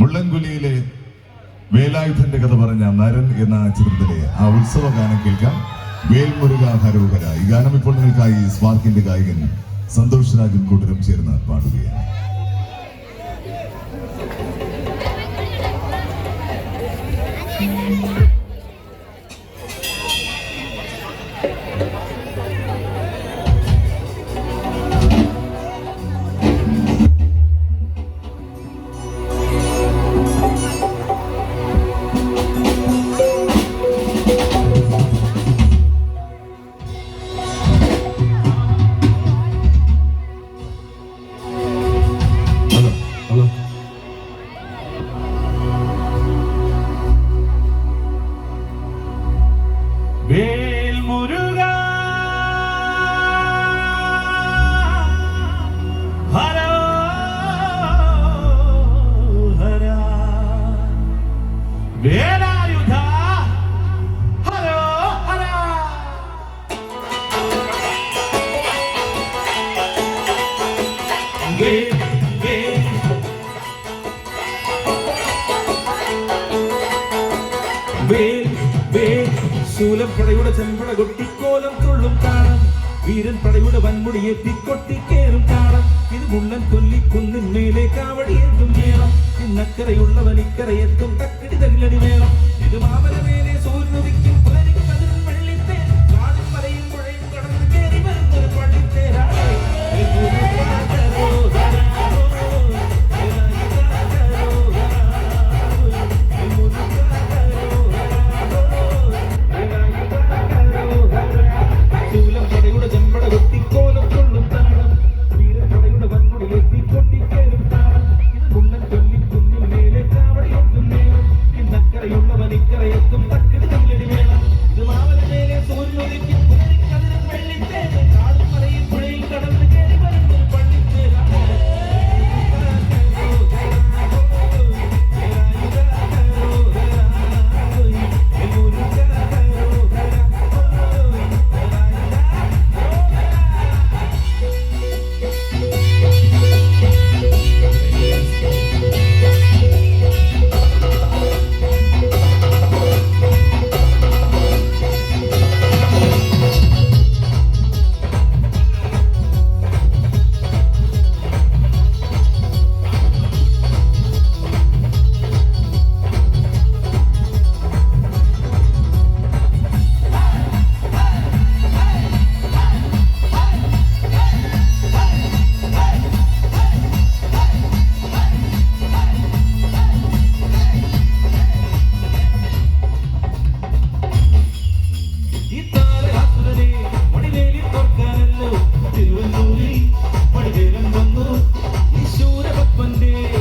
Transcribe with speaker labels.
Speaker 1: മുള്ളൻകുലിയിലെ വേലായുധന്റെ കഥ പറഞ്ഞ നരൻ എന്ന ചിത്രത്തിലെ ആ ഉത്സവ ഗാനം കേൾക്കാം. വേൽമുരുക ഹരോഹര ഈ ഗാനം ഇപ്പോൾ നിങ്ങൾക്കായി സ്പാർക്കിന്റെ ഗായകൻ സന്തോഷ് രാജൻ കൂട്ടരും ചേർന്ന് പാടുകയാണ്.
Speaker 2: ഹലോ ശൂലപ്പടയുടെ ചെമ്പട കൊട്ടിക്കോലം തുള്ളും കാണാം വീരൻ പടയുടെ വൻമുടിയെ തിക്കൊട്ടിക്കേറും കാണാം ഇത് മുള്ളൻ കൊല്ലി കുന്നിൻ മേലെ കാവടിയേറ്റും വേണം ഇന്നക്കരയുള്ളവൻ ഇക്കരയെത്തും തക്കടി തകിലടി വേണം ഇത് മാമലമേലെ സൂര്യനുദിക്കും ചെമ്പട കൊത്തിക്കോലം Sunday.